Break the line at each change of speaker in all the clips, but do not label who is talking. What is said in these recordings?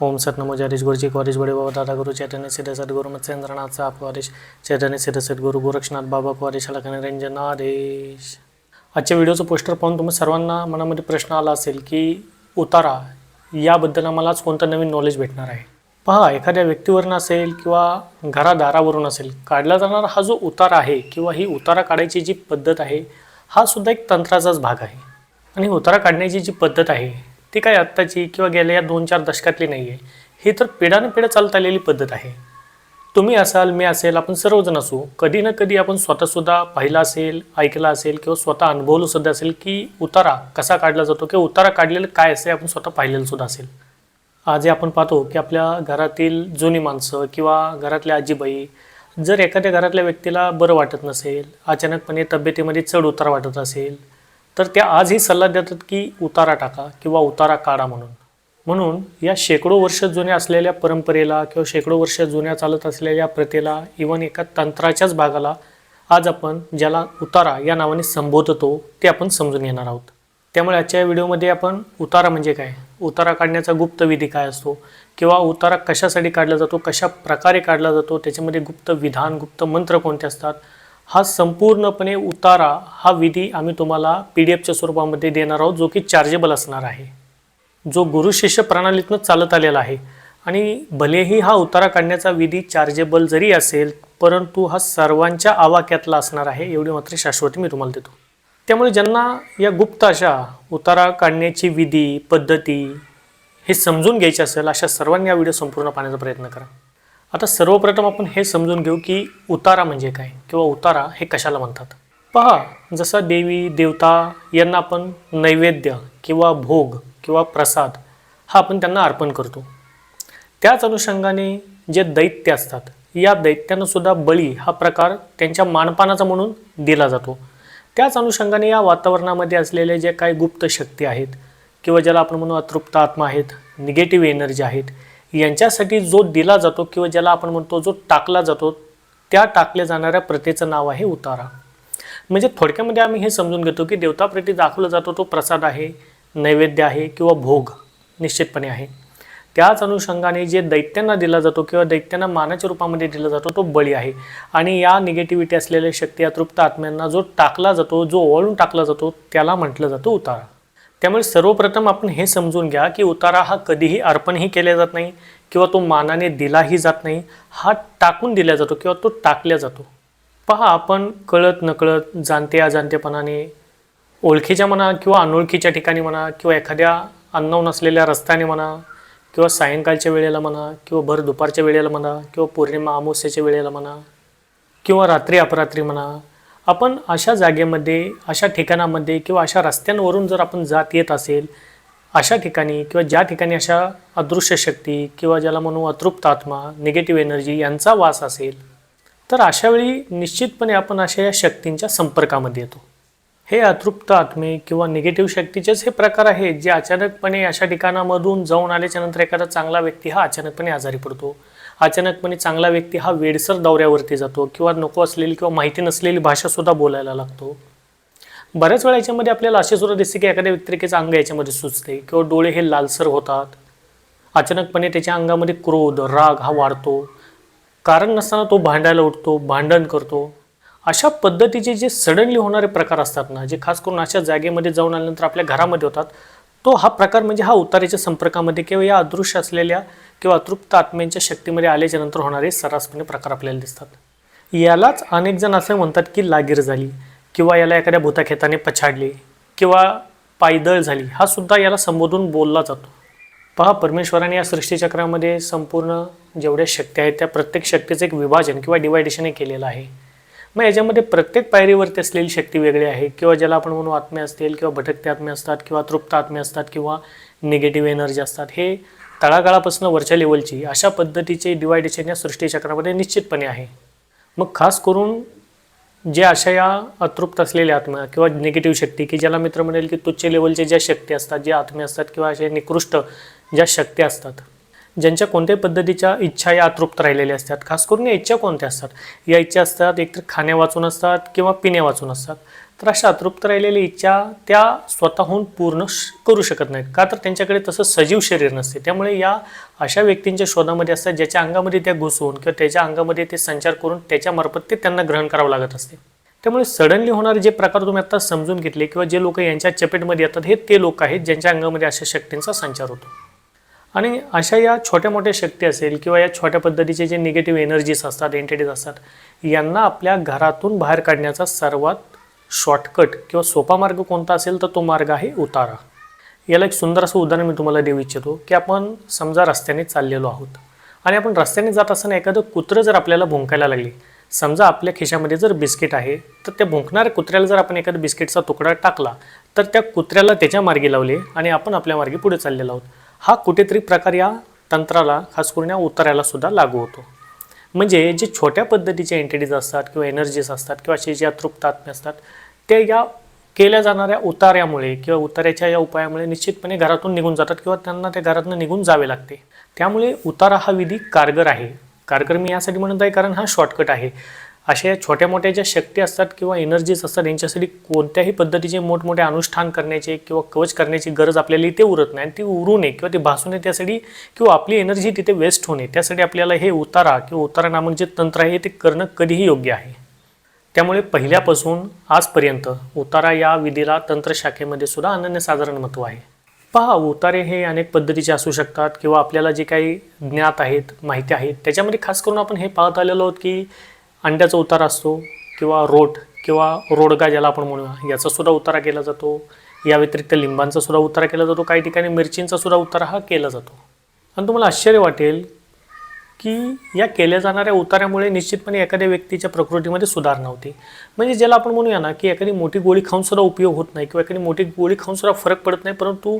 ओम सतनमो जरीश गुरुजी कॉलेज बडे बाबा दादा गुरु चैतन्य सिद्ध सद्गुरु मत्स्येंद्रनाथ साप चैतन्य सिद्ध सद्गुरु गोरक्षनाथ बाबा कॉलेज अलखन रंजन आदेश आजच्या व्हिडिओचं पोस्टर पाहून तुम्ही सर्वांना मनामध्ये प्रश्न आला असेल की उतारा याबद्दल आम्हालाच कोणतं नवीन नॉलेज भेटणार आहे? पहा एखाद्या व्यक्तीवरून असेल किंवा घरादारावरून असेल काढला जाणारा हा जो उतारा आहे किंवा ही उतारा काढायची जी पद्धत आहे हा सुद्धा एक तंत्राचाच भाग आहे. आणि उतारा काढण्याची जी पद्धत आहे ती काय आत्ताची किंवा गेल्या या दोन चार दशकातली नाही आहे ही तर पिढ्यानं पिढ्या चालत आलेली पद्धत आहे. तुम्ही असाल मी असेल आपण सर्वजण असू कधी ना कधी आपण स्वतःसुद्धा पाहिलं असेल ऐकलं असेल किंवा स्वतः अनुभवलं सुद्धा असेल की उतारा कसा काढला जातो किंवा उतारा काढलेलं काय असेल आपण स्वतः पाहिलेलं सुद्धा असेल. आज आपण पाहतो की आपल्या घरातील जुनी माणसं किंवा घरातल्या आजीबाई जर एखाद्या घरातल्या व्यक्तीला बरं वाटत नसेल अचानकपणे तब्येतीमध्ये चढ उतार वाटत असेल तर त्या आजही सल्ला देतात की उतारा टाका किंवा उतारा काढा म्हणून. म्हणून या शेकडो वर्ष जुन्या असलेल्या परंपरेला किंवा शेकडो वर्ष जुन्या चालत असलेल्या प्रथेला इवन एका तंत्राच्याच भागाला आज आपण ज्याला उतारा या नावाने संबोधतो ते आपण समजून घेणार आहोत. त्यामुळे आजच्या या व्हिडिओमध्ये आपण उतारा म्हणजे काय? उतारा काढण्याचा गुप्त विधी काय असतो? किंवा उतारा कशासाठी काढला जातो? कशा प्रकारे काढला जातो? त्याच्यामध्ये गुप्त विधान गुप्त मंत्र कोणते असतात? हा संपूर्णपणे उतारा हा विधी आम्ही तुम्हाला पी डी एफच्या स्वरूपामध्ये देणार आहोत जो की चार्जेबल असणार आहे. जो गुरु शिष्य प्रणालीतनं चालत आलेला आहे. आणि भलेही हा उतारा काढण्याचा विधी चार्जेबल जरी असेल परंतु हा सर्वांच्या आवाक्यातला असणार आहे एवढी मात्र शाश्वती मी तुम्हाला देतो. त्यामुळे ज्यांना या गुप्त अशा उतारा काढण्याची विधी पद्धती हे समजून घ्यायची असेल अशा सर्वांनी हा व्हिडिओ संपूर्ण पाहण्याचा प्रयत्न करा. आता सर्वप्रथम आपण हे समजून घेऊ की उतारा म्हणजे काय किंवा उतारा हे कशाला म्हणतात. पहा जसा देवी देवता यांना आपण नैवेद्य किंवा भोग किंवा प्रसाद हा आपण त्यांना अर्पण करतो. त्याच अनुषंगाने जे दैत्य असतात या दैत्यांनासुद्धा बळी हा प्रकार त्यांच्या मानपानाचा म्हणून दिला जातो. त्याच अनुषंगाने या वातावरणामध्ये असलेले जे काही गुप्त शक्ती आहेत किंवा ज्याला आपण म्हणू अतृप्त आत्मा आहेत निगेटिव्ह एनर्जी आहेत यांच्यासाठी जो दिला जातो किंवा ज्याला आपण म्हणतो जो टाकला जातो त्या टाकल्या जाणाऱ्या प्रथेचं नाव आहे उतारा. म्हणजे थोडक्यामध्ये आम्ही हे समजून घेतो की देवताप्रती दाखवला जातो तो प्रसाद आहे नैवेद्य आहे किंवा भोग निश्चितपणे आहे. त्याच अनुषंगाने जे दैत्यांना दिला जातो किंवा दैत्यांना मानाच्या रूपामध्ये दिला जातो तो बळी आहे. आणि या निगेटिव्हिटी असलेल्या शक्ती अतृप्त आत्म्यांना जो टाकला जातो जो ओळून टाकला जातो त्याला म्हटलं जातं उतारा. त्यामुळे सर्वप्रथम आपण हे समजून घ्या की उतारा हा कधीही अर्पणही केला जात नाही किंवा तो मानाने दिलाही जात नाही हा टाकून दिला जातो किंवा तो टाकला जातो. पहा आपण कळत नकळत जाणते अजाणतेपणाने ओळखीच्या म्हणा किंवा अनोळखीच्या ठिकाणी म्हणा किंवा एखाद्या अननोन असलेल्या रस्त्याने म्हणा किंवा सायंकाळच्या वेळेला म्हणा किंवा भर दुपारच्या वेळेला म्हणा किंवा पौर्णिमा अमावस्याच्या वेळेला म्हणा किंवा रात्री अपरात्री म्हणा आपण अशा जागेमध्ये अशा ठिकाणामध्ये किंवा अशा रस्त्यांवरून जर आपण जात येत असेल अशा ठिकाणी किंवा ज्या ठिकाणी अशा अदृश्य शक्ती किंवा ज्याला म्हणू अतृप्त आत्मा निगेटिव्ह एनर्जी यांचा वास असेल तर अशावेळी निश्चितपणे आपण अशा या शक्तींच्या संपर्कामध्ये येतो. हे अतृप्त आत्मे किंवा निगेटिव्ह शक्तीचेच हे प्रकार आहेत जे अचानकपणे अशा ठिकाणामधून जाऊन आल्याच्यानंतर एखादा चांगला व्यक्ती हा अचानकपणे आजारी पडतो. अचानकपणे चांगला व्यक्ती हा वेडसर दौऱ्यावरती जातो किंवा नको असलेली किंवा माहिती नसलेली भाषासुद्धा बोलायला लागतो. बऱ्याच वेळा याच्यामध्ये आपल्याला असे सुद्धा दिसते की एखाद्या व्यक्तिरेखेचं अंग याच्यामध्ये सुचते किंवा डोळे हे लालसर होतात. अचानकपणे त्याच्या अंगामध्ये क्रोध राग हा वाढतो. कारण नसताना तो भांडायला उठतो भांडण करतो. अशा पद्धतीचे जे सडनली होणारे प्रकार असतात ना जे खास करून अशा जागेमध्ये जाऊन आल्यानंतर आपल्या घरामध्ये होतात तो हा प्रकार म्हणजे हा उतारेच्या संपर्कामध्ये किंवा या अदृश्य असलेल्या किंवा अतृप्त आत्म्यांच्या शक्तीमध्ये आल्याच्यानंतर होणारे सर्रासपणे प्रकार आपल्याला दिसतात. यालाच अनेक जण असं म्हणतात की लागीर झाली किंवा याला एखाद्या भूताखेताने पछाडले किंवा पायदळ झाली. हा सुद्धा याला संबोधून बोलला जातो. पहा परमेश्वराने या सृष्टीचक्रामध्ये संपूर्ण जेवढ्या शक्ती आहेत त्या प्रत्येक शक्तीचं एक विभाजन किंवा डिवायडेशन हे केलेलं आहे. मग याच्यामध्ये प्रत्येक पायरीवरती असलेली शक्ती वेगळी आहे किंवा ज्याला आपण म्हणू आत्मे असतील किंवा भटकते आत्मे असतात किंवा तृप्त आत्मे असतात किंवा निगेटिव्ह एनर्जी असतात हे तळागाळापासून वरच्या लेवलची अशा पद्धतीचे डिवायडेशन या सृष्टीचक्रामध्ये निश्चितपणे आहे. मग खास करून जे अशा या अतृप्त असलेल्या आत्मा किंवा निगेटिव्ह शक्ती की ज्याला मित्र म्हणेल की तुच्छ लेवलचे ज्या शक्ती असतात जे आत्मे असतात किंवा असे निकृष्ट ज्या शक्ती असतात ज्यांच्या कोणत्याही पद्धतीच्या इच्छा या अतृप्त राहिलेल्या असतात खास करून या इच्छा कोणत्या असतात? या इच्छा असतात एकतर खाण्या वाचून असतात किंवा पिण्या वाचून असतात. तर अशा अतृप्त राहिलेल्या इच्छा त्या स्वतःहून पूर्ण करू शकत नाहीत. का तर त्यांच्याकडे तसं सजीव शरीर नसते. त्यामुळे या अशा व्यक्तींच्या शोधामध्ये असतात ज्याच्या अंगामध्ये त्या घुसवून किंवा त्याच्या अंगामध्ये ते संचार करून त्याच्यामार्फत ते त्यांना ग्रहण करावं लागत असते. त्यामुळे सडनली होणारे जे प्रकार तुम्ही आता समजून घेतले किंवा जे लोक यांच्या चपेटमध्ये येतात हे ते लोक आहेत ज्यांच्या अंगामध्ये अशा शक्तींचा संचार होतो. आणि अशा या छोट्या मोठ्या शक्ती असेल किंवा या छोट्या पद्धतीचे जे निगेटिव्ह एनर्जीज असतात एंटिटीज असतात यांना आपल्या घरातून बाहेर काढण्याचा सर्वात शॉर्टकट किंवा सोपा मार्ग कोणता असेल तर तो मार्ग आहे उतारा. याला एक सुंदर असं उदाहरण मी तुम्हाला देऊ इच्छितो की आपण समजा रस्त्याने चाललेलो आहोत आणि आपण रस्त्याने जात असताना एखादं कुत्रं जर आपल्याला भुंकायला लागली समजा आपल्या खिशामध्ये जर बिस्किट आहे तर त्या भुंकणाऱ्या कुत्र्याला जर आपण एखादा बिस्किटचा तुकडा टाकला तर त्या कुत्र्याला त्याच्या मार्गी लावले आणि आपण आपल्या मार्गी पुढे चाललेलो आहोत. हा कुठेतरी प्रकार या तंत्राला खास करून या उतार्याला सुद्धा लागू होतो. म्हणजे जे छोट्या पद्धतीचे एंटिटीज असतात किंवा एनर्जीज असतात किंवा असे जे अतृप्त आत्मे असतात ते या केल्या जाणाऱ्या उतार्यामुळे किंवा उतार्याच्या या उपायामुळे निश्चितपणे घरातून निघून जातात किंवा त्यांना त्या घरातून निघून जावे लागते. त्यामुळे उतारा हा विधी कारगर आहे. कारगर मी यासाठी म्हणत आहे कारण हा शॉर्टकट आहे. अशा या छोट्या मोठ्या ज्या शक्ती असतात किंवा एनर्जीज असतात यांच्यासाठी कोणत्याही पद्धतीचे मोठमोठे अनुष्ठान करण्याचे किंवा कवच करण्याची गरज आपल्याला इथे उरत नाही ती उरू नये किंवा ती भासू नये त्यासाठी किंवा आपली एनर्जी तिथे वेस्ट होणे त्यासाठी आपल्याला हे उतारा किंवा उतारा नामक जे तंत्र आहे ते करणं कधीही योग्य आहे. त्यामुळे पहिल्यापासून आजपर्यंत उतारा या विधीला तंत्रशाखेमध्ये सुद्धा अनन्यसाधारण महत्त्व आहे. पहा उतारे हे अनेक पद्धतीचे असू शकतात किंवा आपल्याला जे काही ज्ञात आहेत माहिती आहेत त्याच्यामध्ये खास करून आपण हे पाहत आलेलो आहोत की अंड्याचा उतारा असतो किंवा रोट किंवा रोडगा ज्याला आपण म्हणूया याचासुद्धा उतारा केला जातो. या व्यतिरिक्त लिंबांचा सुद्धा उतारा केला जातो. काही ठिकाणी मिरचींचा सुद्धा उतारा हा केला जातो. आणि तुम्हाला आश्चर्य वाटेल की या केल्या जाणाऱ्या उतारामुळे निश्चितपणे एखाद्या व्यक्तीच्या प्रकृतीमध्ये सुधारणा होते. म्हणजे ज्याला आपण म्हणूया ना की एखादी मोठी गोळी खाऊन सुद्धा उपयोग होत नाही किंवा एखादी मोठी गोळी खाऊनसुद्धा फरक पडत नाही परंतु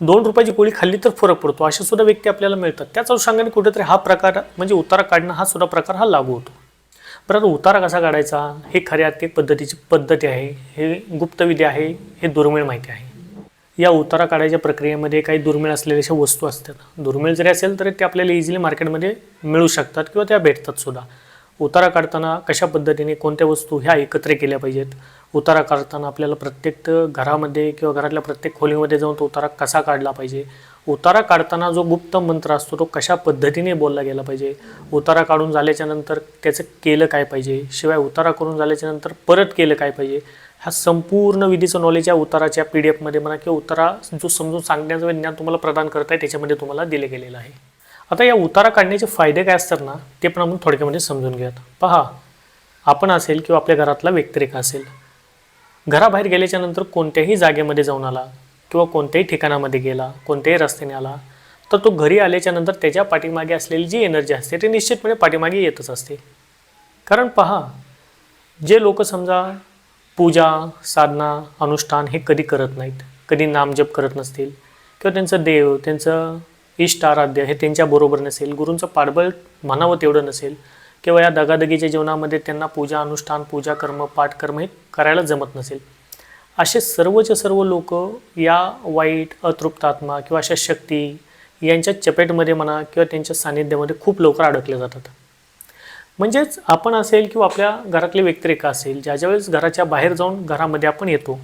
दोन रुपयाची गोळी खाल्ली तर फरक पडतो. अशा सुद्धा व्यक्ती आपल्याला मिळतात. त्याच अनुषंगाने कुठेतरी हा प्रकार म्हणजे उतारा काढणं हा सुद्धा प्रकार हा लागू होतो. परंतु उतारा कसा काढायचा? हे खऱ्या एक पद्धतीची पद्धती आहे. हे गुप्तविधी आहे हे दुर्मिळ माहिती आहे. या उतारा काढायच्या प्रक्रियेमध्ये काही दुर्मिळ असलेल्या अशा वस्तू असतात. दुर्मिळ जरी असेल तरी ते आपल्याला इझिली मार्केटमध्ये मिळू शकतात किंवा त्या भेटतात सुद्धा. उतारा काढताना कशा पद्धतीने कोणत्या वस्तू ह्या एकत्र केल्या पाहिजेत? उतारा काढताना आपल्याला प्रत्येक घरामध्ये किंवा घरातल्या प्रत्येक खोलीमध्ये जाऊन तो उतारा कसा काढला पाहिजे? उतारा काढताना जो गुप्त मंत्र असतो तो कशा पद्धतीने बोलला गेला पाहिजे? उतारा काढून झाल्याच्यानंतर त्याचं केलं काय पाहिजे? शिवाय उतारा करून झाल्याच्यानंतर परत केलं काय पाहिजे? ह्या संपूर्ण विधीचं नॉलेज या उताराच्या पी डी एफमध्ये म्हणा किंवा उतारा जो समजून सांगण्याचं ज्ञान तुम्हाला प्रदान करत आहे त्याच्यामध्ये तुम्हाला दिले गेलेलं आहे. आता या उतारा काढण्याचे फायदे काय असतात ना ते पण आपण थोडक्यामध्ये समजून घेऊयात. पहा आपण असेल किंवा आपल्या घरातला व्यक्तिरेखा असेल घराबाहेर गेल्याच्यानंतर कोणत्याही जागेमध्ये जाऊन आला किंवा कोणत्याही ठिकाणामध्ये गेला कोणत्याही रस्त्याने आला तर तो घरी आल्याच्यानंतर त्याच्या पाठीमागे असलेली जी एनर्जी असते ती निश्चितपणे पाठीमागे येतच असते. कारण पहा जे लोक समजा पूजा साधना अनुष्ठान हे कधी करत नाहीत कधी नामजप करत नसतील किंवा त्यांचं देव त्यांचं इष्ट आराध्य हे त्यांच्याबरोबर नसेल गुरूंचं पाठबळ म्हणावं तेवढं नसेल किंवा या दगादगीच्या जीवनामध्ये त्यांना पूजा अनुष्ठान पूजा कर्म पाठकर्म हे करायला जमत नसेल असे सर्वचे सर्व लोक या वाईट अतृप्त आत्मा किंवा अशा शक्ती यांच्या चपेटमध्ये म्हणा किंवा त्यांच्या सानिध्यामध्ये खूप लवकर अडकले जातात. म्हणजेच आपण असेल किंवा आपल्या घरातले व्यक्तिरेखा असेल ज्या ज्या वेळेस घराच्या बाहेर जाऊन घरामध्ये आपण येतो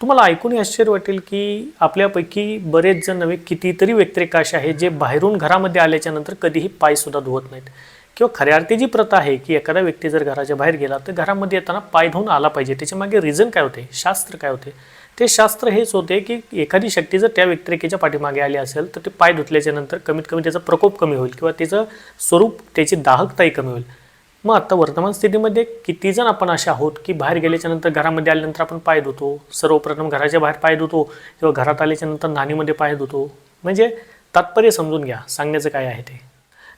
तुम्हाला ऐकूनही आश्चर्य वाटेल की आपल्यापैकी बरेच जण नव्हे कितीतरी व्यक्तिरेखा असे आहेत जे बाहेरून घरामध्ये आल्याच्यानंतर कधीही पायसुद्धा धुवत नाहीत. किंवा खऱ्या अर्थी जी प्रथा आहे की एखादा व्यक्ती जर घराच्या बाहेर गेला तर घरामध्ये येताना पाय धुवून आला पाहिजे. त्याच्यामागे रिझन काय होते? शास्त्र काय होते? ते शास्त्र हेच होते की एखादी शक्ती जर त्या व्यक्तिरेखेच्या पाठीमागे आली असेल तर ते पाय धुतल्याच्या नंतर कमीत कमी त्याचा प्रकोप कमी होईल किंवा त्याचं स्वरूप त्याची दाहकताही कमी होईल. मग आता वर्तमान स्थितीमध्ये किती जण आपण असे आहोत की बाहेर गेल्याच्यानंतर घरामध्ये आल्यानंतर आपण पाय धुतो? सर्वप्रथम घराच्या बाहेर पाय धुतो किंवा घरात आल्याच्यानंतर नाणीमध्ये पाय धुतो? म्हणजे तात्पर्य समजून घ्या. सांगण्याचं काय आहे ते?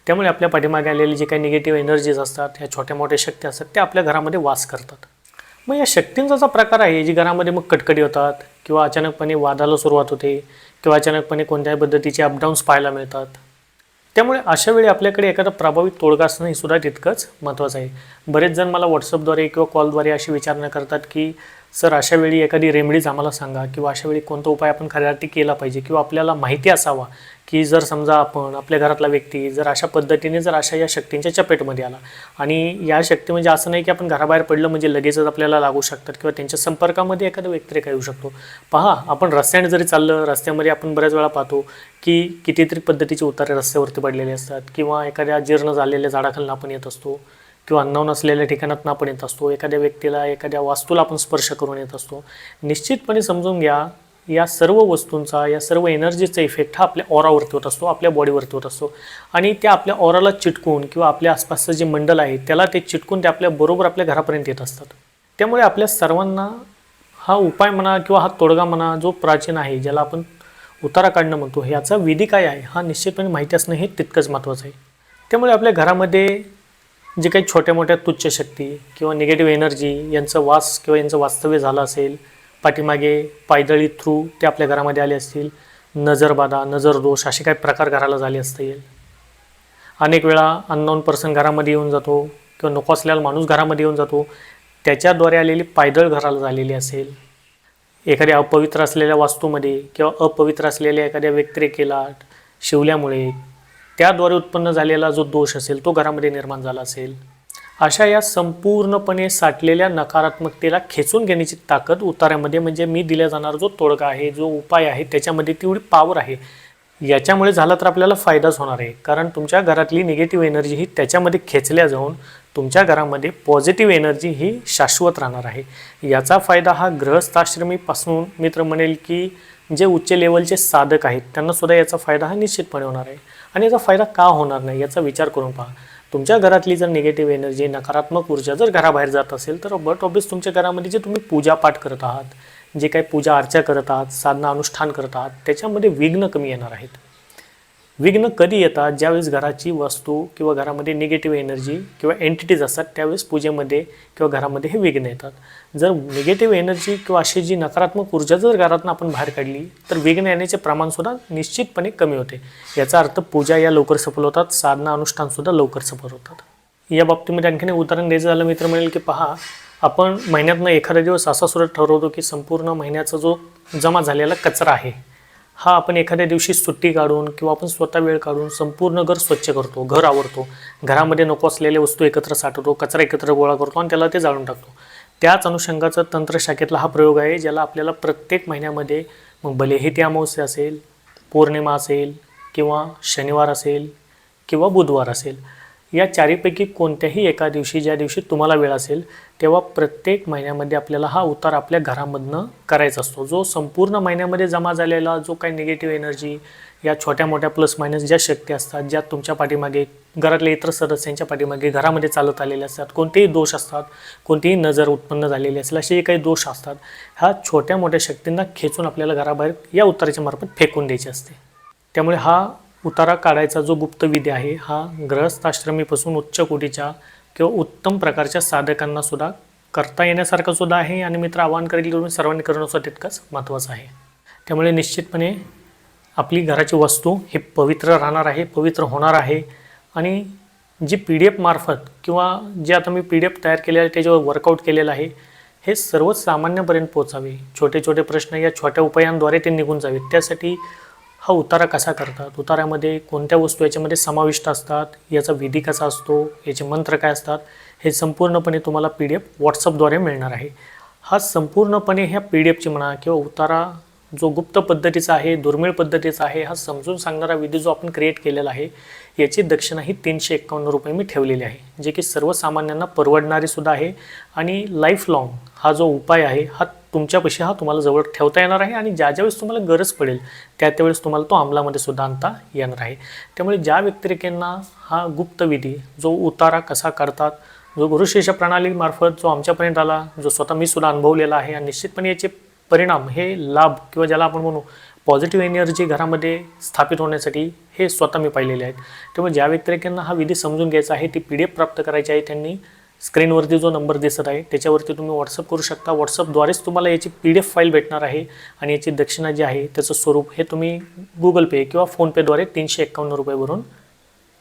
त्यामुळे आपल्या पाठीमागे आलेले जे काही निगेटिव्ह एनर्जीज असतात ह्या छोट्या मोठ्या शक्ती असतात त्या आपल्या घरामध्ये वास करतात. मग या शक्तींचा जो प्रकार आहे जी घरामध्ये मग कटकटी होतात किंवा अचानकपणे वादाला सुरुवात होते किंवा अचानकपणे कोणत्याही पद्धतीचे अपडाऊन्स पाहायला मिळतात त्यामुळे अशा वेळी आपल्याकडे एखादा प्रभावी तोडगा असणं हे सुद्धा तितकंच महत्त्वाचं आहे. बरेच जण मला व्हॉट्सअपद्वारे किंवा कॉलद्वारे अशी विचारणा करतात की सर अशा वेळी एखादी रेमेडीज आम्हाला सांगा किंवा अशा वेळी कोणता उपाय आपण खऱ्यासाठी केला पाहिजे किंवा आपल्याला माहिती असावा की जर समजा आपण आपल्या घरातला व्यक्ती जर अशा पद्धतीने जर अशा या शक्तींच्या चपेटमध्ये आला आणि या शक्ती म्हणजे असं नाही की आपण घराबाहेर पडलं म्हणजे लगेचच आपल्याला लागू शकतात किंवा त्यांच्या संपर्कामध्ये एखादा व्यक्तिरेखा येऊ शकतो. पहा आपण रस्त्याने जरी चाललं रस्त्यामध्ये आपण बऱ्याच वेळा पाहतो की कितीतरी पद्धतीचे उतारे रस्त्यावरती पडलेले असतात किंवा एखाद्या जीर्ण झालेल्या झाडाखालून आपण येत असतो. किंवा अन्न असलेल्या ठिकाणातून आपण येत असतो एखाद्या व्यक्तीला एखाद्या वास्तूला आपण स्पर्श करून येत असतो. निश्चितपणे समजून घ्या या सर्व वस्तूंचा या सर्व एनर्जीचा इफेक्ट हा आपल्या ऑरावरती होत असतो आपल्या बॉडीवरती होत असतो. आणि त्या आपल्या ऑराला चिटकून किंवा आपल्या आसपासचं जे मंडल आहे त्याला ते चिटकून ते आपल्या बरोबर आपल्या घरापर्यंत येत असतात. त्यामुळे आपल्या सर्वांना हा उपाय म्हणा किंवा हा तोडगा म्हणा जो प्राचीन आहे ज्याला आपण उतारा काढणं म्हणतो ह्याचा विधी काय आहे हा निश्चितपणे माहिती असणं हे तितकंच महत्त्वाचं आहे. त्यामुळे आपल्या घरामध्ये जे काही छोट्या मोठ्या तुच्छ शक्ती किंवा निगेटिव्ह एनर्जी यांचं वास किंवा यांचं वास्तव्य झालं असेल पाठीमागे पायदळी थ्रू ते आपल्या घरामध्ये आले असतील नजरबाधा नजरदोष असे काही प्रकार घराला झाले असतील अनेक वेळा अननोन पर्सन घरामध्ये येऊन जातो किंवा नको असलेला माणूस घरामध्ये येऊन जातो त्याच्याद्वारे आलेली पायदळ घराला झालेली असेल. एखाद्या अपवित्र असलेल्या वास्तूमध्ये किंवा अपवित्र असलेल्या एखाद्या व्यक्तिरेखेला शिवल्यामुळे त्याद्वारे उत्पन्न झालेला जो दोष असेल तो घरामध्ये निर्माण झाला असेल. अशा या संपूर्णपणे साठलेल्या नकारात्मकतेला खेचून घेण्याची ताकद उतार्यामध्ये म्हणजे मी दिला जाणारा जो तोडगा आहे जो उपाय आहे त्याच्यामध्ये तेवढी पावर आहे. याच्यामुळे झाला तर आपल्याला फायदाच होणार आहे. कारण तुमच्या घरातली निगेटिव्ह एनर्जी ही त्याच्यामध्ये खेचल्या जाऊन तुमच्या घरामध्ये पॉझिटिव्ह एनर्जी ही शाश्वत राहणार आहे. याचा फायदा हा गृहस्थाश्रमीपासून मित्र म्हणेल की जे उच्च लेवलचे साधक आहेत त्यांनासुद्धा याचा फायदा हा निश्चितपणे होणार आहे. आणि याचा फायदा का होणार नाही याचा विचार करून पहा. तुमच्या घरातली जर निगेटिव्ह एनर्जी नकारात्मक ऊर्जा जर घराबाहेर जात असेल तर बट ऑबियस तुमच्या घरामध्ये जे तुम्ही पूजापाठ करत आहात जे काही पूजा अर्चा करत आहात साधना अनुष्ठान करत आहात त्याच्यामध्ये विघ्न कमी येणार आहेत. विघ्न कधी येतात ज्यावेळेस घराची वस्तू किंवा घरामध्ये निगेटिव्ह एनर्जी किंवा एंटिटीज असतात त्यावेळेस पूजेमध्ये किंवा घरामध्ये हे विघ्न येतात. जर निगेटिव्ह एनर्जी किंवा अशी जी नकारात्मक ऊर्जा जर घरातून आपण बाहेर काढली तर विघ्न येण्याचे प्रमाणसुद्धा निश्चितपणे कमी होते. याचा अर्थ पूजा या लवकर सफल होतात साधना अनुष्ठानसुद्धा लवकर सफल होतात. या बाबतीमध्ये आणखीन एक उदाहरण द्यायचं झालं मित्र म्हणेल की पहा आपण महिन्यातनं एखादा दिवस असा सुरत ठरवतो की संपूर्ण महिन्याचा जो जमा झालेला कचरा आहे हा आपण एखाद्या दिवशी सुट्टी काढून किंवा आपण स्वतः वेळ काढून संपूर्ण घर स्वच्छ करतो घर आवरतो. घरामध्ये नको असलेल्या वस्तू एकत्र साठवतो कचरा एकत्र गोळा करतो आणि त्याला ते जाळून टाकतो. त्याच अनुषंगाचा तंत्रशाखेतला हा प्रयोग आहे ज्याला आपल्याला प्रत्येक महिन्यामध्ये मग भलेही ते अमावस्या असेल पौर्णिमा असेल किंवा शनिवार असेल किंवा बुधवार असेल या चारीपैकी कोणत्याही एका दिवशी ज्या दिवशी तुम्हाला वेळ असेल तेव्हा प्रत्येक महिन्यामध्ये आपल्याला हा उतार आपल्या घरामधनं करायचा असतो. जो संपूर्ण महिन्यामध्ये जमा झालेला जो काही निगेटिव्ह एनर्जी या छोट्या मोठ्या प्लस मायनस ज्या शक्ती असतात ज्या तुमच्या पाठीमागे घरातल्या इतर सदस्यांच्या पाठीमागे घरामध्ये चालत आलेले असतात कोणतेही दोष असतात कोणतीही नजर उत्पन्न झालेली असेल असे काही दोष असतात ह्या छोट्या मोठ्या शक्तींना खेचून आपल्याला घराबाहेर या उताराच्या मार्फत फेकून द्यायचे असते. त्यामुळे हा उतारा काढायचा जो गुप्त विधी आहे हा ग्रहस्थाश्रमीपासून उच्च कोटीच्या किंवा उत्तम प्रकारच्या साधकांना सुद्धा करता येण्यासारखं सुद्धा आहे आणि मित्र आवाहन करेल तुम्ही सर्वांनी करणं सुद्धा तितकंच महत्त्वाचं आहे. त्यामुळे निश्चितपणे आपली घराची वस्तू हे पवित्र राहणार आहे पवित्र होणार आहे आणि जी पी डी एफ मार्फत किंवा जे आता मी पी डी एफ तयार केलेलं आहे त्याच्यावर वर्कआउट केलेलं आहे हे सर्वच सामान्यपर्यंत पोचावे छोटे छोटे प्रश्न या छोट्या उपायांद्वारे ते निघून जावेत त्यासाठी हा उतारा कसा करतात? उतारामध्ये कोणत्या वस्तू याच्यामध्ये समाविष्ट असतात? याचा विधी कसा असतो? याचे मंत्र काय असतात? हे संपूर्णपणे तुम्हाला पी डी एफ व्हॉट्सअपद्वारे मिळणार आहे. हा संपूर्णपणे ह्या पी डी एफची म्हणा किंवा उतारा जो गुप्त पद्धतीचा आहे दुर्मिळ पद्धतीचा आहे हा समजून सांगणारा विधी जो आपण क्रिएट केलेला आहे याची दक्षिणा ही तीनशे एक्कावन्न रुपये मी ठेवलेली आहे. जे की सर्वसामान्यांना परवडणारीसुद्धा आहे आणि लाईफ लाँग हा जो उपाय आहे हा तुमच्यापाशी हा तुम्हाला जवळ ठेवता येणार आहे आणि ज्या ज्यावेळेस तुम्हाला गरज पडेल त्या त्यावेळेस तुम्हाला तो अंमलामध्ये सुद्धा आणता येणार आहे. त्यामुळे ज्या व्यक्तिरेखांना हा गुप्त विधी जो उतारा कसा करतात जो गुरुशिष्य प्रणालीमार्फत जो आमच्यापर्यंत आला जो स्वतः मी सुद्धा अनुभवलेला आहे आणि निश्चितपणे याचे परिणाम हे लाभ किंवा ज्याला आपण म्हणू पॉझिटिव्ह एनर्जी घरामध्ये स्थापित होण्यासाठी हे स्वतः मी पाहिलेले आहेत. त्यामुळे ज्या व्यक्तिरेखांना हा विधी समजून घ्यायचा आहे ती पी डी एफ प्राप्त करायची आहे त्यांनी स्क्रीनवरती जो नंबर दिसत आहे त्याच्यावरती तुम्ही व्हॉट्सअप करू शकता. व्हॉट्सअपद्वारेच तुम्हाला याची पी डी एफ फाईल भेटणार आहे आणि याची दक्षिणा जी आहे त्याचं स्वरूप हे तुम्ही गुगल पे किंवा फोनपेद्वारे तीनशे एक्कावन्न रुपये भरून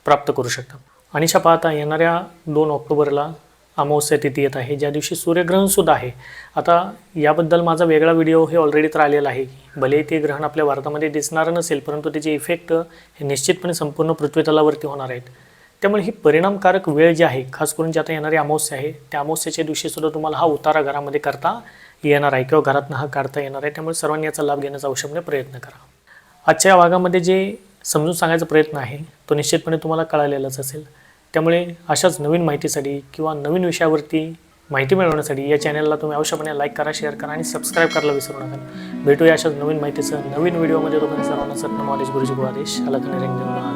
प्राप्त करू शकता. आणि छा पाहता येणाऱ्या दोन ऑक्टोबरला अमावस्या तिथी येत आहे ज्या दिवशी सूर्यग्रहणसुद्धा आहे. आता याबद्दल माझा वेगळा व्हिडिओ हे ऑलरेडी तर आलेला आहे. भले ते ग्रहण आपल्या भारतामध्ये दिसणार नसेल परंतु त्याचे इफेक्ट हे निश्चितपणे संपूर्ण पृथ्वीतलावरती होणार आहेत. त्यामुळे ही परिणामकारक वेळ जी आहे खास करून जी आता येणारी अमावस्या आहे त्या अमावस्याच्या दिवशी सुद्धा तुम्हाला हा उतारा घरामध्ये करता येणार आहे किंवा घरातनं हा काढता येणार आहे. त्यामुळे सर्वांनी याचा लाभ घेण्याचा अवश्यपणे म्हणजे प्रयत्न करा. आजच्या या भागामध्ये जे समजून सांगायचा प्रयत्न आहे तो निश्चितपणे तुम्हाला कळालेलाच असेल. त्यामुळे अशाच नवीन माहितीसाठी किंवा नवीन विषयावरती माहिती मिळवण्यासाठी या चॅनलला तुम्ही अवश्यपणे लाईक करा शेअर करा आणि सबस्क्राईब करायला विसरू नका. भेटूया अशाच नवीन माहितीचं नवीन व्हिडिओमध्ये. तुम्ही सर्वांना सत्य नॉलेज गुरुजी गुआदेश अलग निरंजन